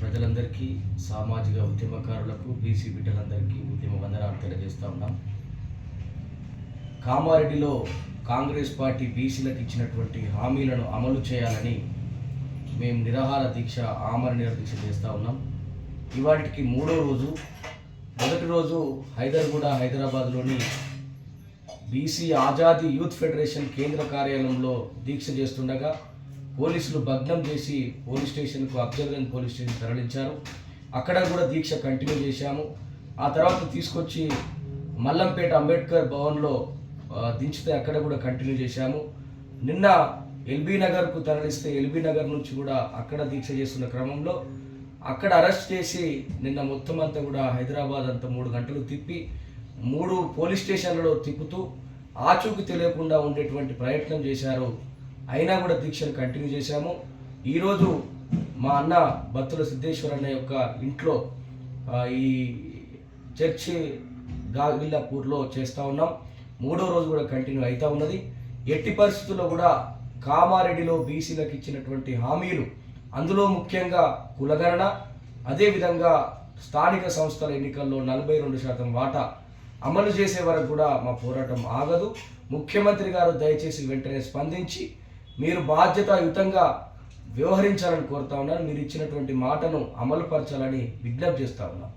ప్రజలందరికీ సామాజిక ఉద్యమకారులకు బీసీ బిడ్డలందరికీ ఉద్యమ వందనాలు తెలియజేస్తూ ఉన్నాం. కామారెడ్డిలో కాంగ్రెస్ పార్టీ బీసీలకు ఇచ్చినటువంటి హామీలను అమలు చేయాలని మేము నిరాహార దీక్ష ఆమర నిరదీక్ష చేస్తూ ఉన్నాం. ఇవాటికి మూడో రోజు. మొదటి రోజు హైదర్గూడ హైదరాబాద్లోని బీసీ ఆజాదీ యూత్ ఫెడరేషన్ కేంద్ర కార్యాలయంలో దీక్ష చేస్తుండగా పోలీసులు భగ్నం చేసి పోలీస్ స్టేషన్కు అబ్జర్వెన్ పోలీస్ స్టేషన్ తరలించారు. అక్కడ కూడా దీక్ష కంటిన్యూ చేశాము. ఆ తర్వాత తీసుకొచ్చి మల్లంపేట అంబేద్కర్ భవన్లో దించితే అక్కడ కూడా కంటిన్యూ చేశాము. నిన్న ఎల్బీ నగర్కు తరలిస్తే ఎల్బీ నగర్ నుంచి కూడా అక్కడ దీక్ష చేస్తున్న క్రమంలో అక్కడ అరెస్ట్ చేసి నిన్న మొత్తం అంతా కూడా హైదరాబాద్ అంతా మూడు గంటలు తిప్పి మూడు పోలీస్ స్టేషన్లలో తిప్పుతూ ఆచూకి తెలియకుండా ఉండేటువంటి ప్రయత్నం చేశారు అయినా కూడా దీక్షను కంటిన్యూ చేశాము. ఈరోజు మా అన్న బత్తుల సిద్ధేశ్వర్ అన్న యొక్క ఇంట్లో ఈ చర్చి గాగిల్లాపూర్లో చేస్తూ ఉన్నాం. మూడో రోజు కూడా కంటిన్యూ అవుతూ ఉన్నది. ఎట్టి పరిస్థితుల్లో కూడా కామారెడ్డిలో బీసీలకు ఇచ్చినటువంటి హామీలు అందులో ముఖ్యంగా కులగణన అదేవిధంగా స్థానిక సంస్థల ఎన్నికల్లో నలభై రెండు శాతం వాటా అమలు చేసే వరకు కూడా మా పోరాటం ఆగదు. ముఖ్యమంత్రి గారు దయచేసి వెంటనే స్పందించి మీరు బాధ్యతాయుతంగా వ్యవహరించాలని కోరుతా ఉన్నాను మీరు ఇచ్చినటువంటి మాటను అమలుపరచాలని విజ్ఞప్తి చేస్తా ఉన్నాను